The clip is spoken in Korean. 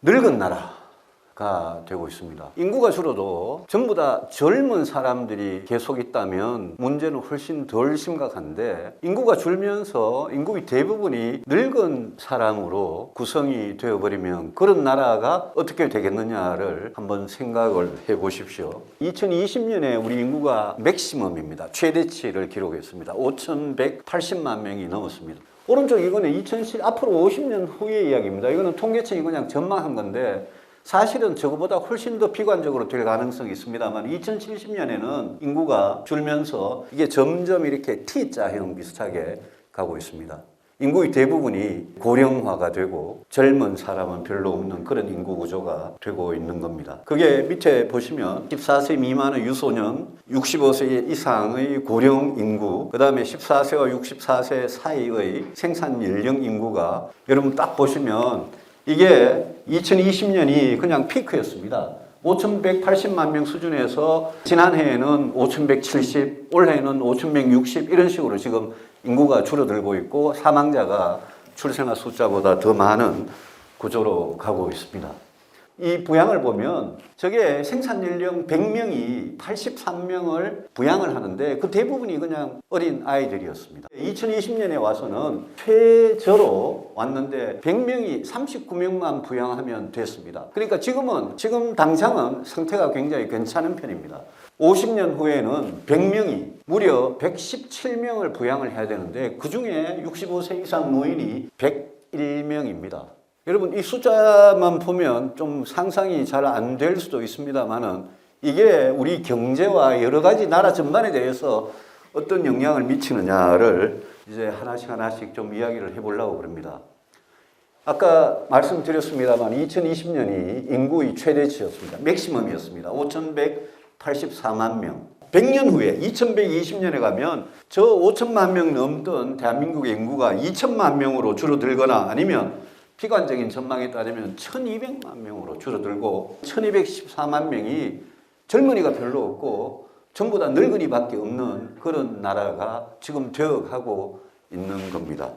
늙은 나라가 되고 있습니다. 인구가 줄어도 전부 다 젊은 사람들이 계속 있다면 문제는 훨씬 덜 심각한데 인구가 줄면서 인구의 대부분이 늙은 사람으로 구성이 되어버리면 그런 나라가 어떻게 되겠느냐를 한번 생각을 해 보십시오. 2020년에 우리 인구가 맥시멈입니다. 최대치를 기록했습니다. 5,180만 명이 넘었습니다. 오른쪽 이거는 2007 앞으로 50년 후의 이야기입니다. 이거는 통계청이 그냥 전망한 건데 사실은 저거보다 훨씬 더 비관적으로 될 가능성이 있습니다만 2070년에는 인구가 줄면서 이게 점점 이렇게 T자형 비슷하게 가고 있습니다. 인구의 대부분이 고령화가 되고 젊은 사람은 별로 없는 그런 인구 구조가 되고 있는 겁니다. 그게 밑에 보시면 14세 미만의 유소년, 65세 이상의 고령 인구, 그 다음에 14세와 64세 사이의 생산 연령 인구가 여러분 딱 보시면 이게 2020년이 그냥 피크였습니다. 5,180만 명 수준에서 지난해에는 5,170, 올해는 5,160 이런 식으로 지금 인구가 줄어들고 있고 사망자가 출생아 숫자보다 더 많은 구조로 가고 있습니다. 이 부양을 보면 저게 생산 연령 100명이 83명을 부양을 하는데 그 대부분이 그냥 어린 아이들이었습니다. 2020년에 와서는 최저로 왔는데 100명이 39명만 부양하면 됐습니다. 그러니까 지금은 지금 당장은 상태가 굉장히 괜찮은 편입니다. 50년 후에는 100명이 무려 117명을 부양을 해야 되는데 그 중에 65세 이상 노인이 101명입니다. 여러분 이 숫자만 보면 좀 상상이 잘 안 될 수도 있습니다만은 이게 우리 경제와 여러 가지 나라 전반에 대해서 어떤 영향을 미치느냐를 이제 하나씩 하나씩 좀 이야기를 해보려고 그럽니다. 아까 말씀드렸습니다만 2020년이 인구의 최대치였습니다. 맥시멈이었습니다. 5,184만 명. 100년 후에 2120년에 가면 저 5천만 명 넘던 대한민국의 인구가 2천만 명으로 줄어들거나 아니면 비관적인 전망에 따르면 1200만 명으로 줄어들고 1214만 명이 젊은이가 별로 없고 전부 다 늙은이밖에 없는 그런 나라가 지금 되어가고 있는 겁니다.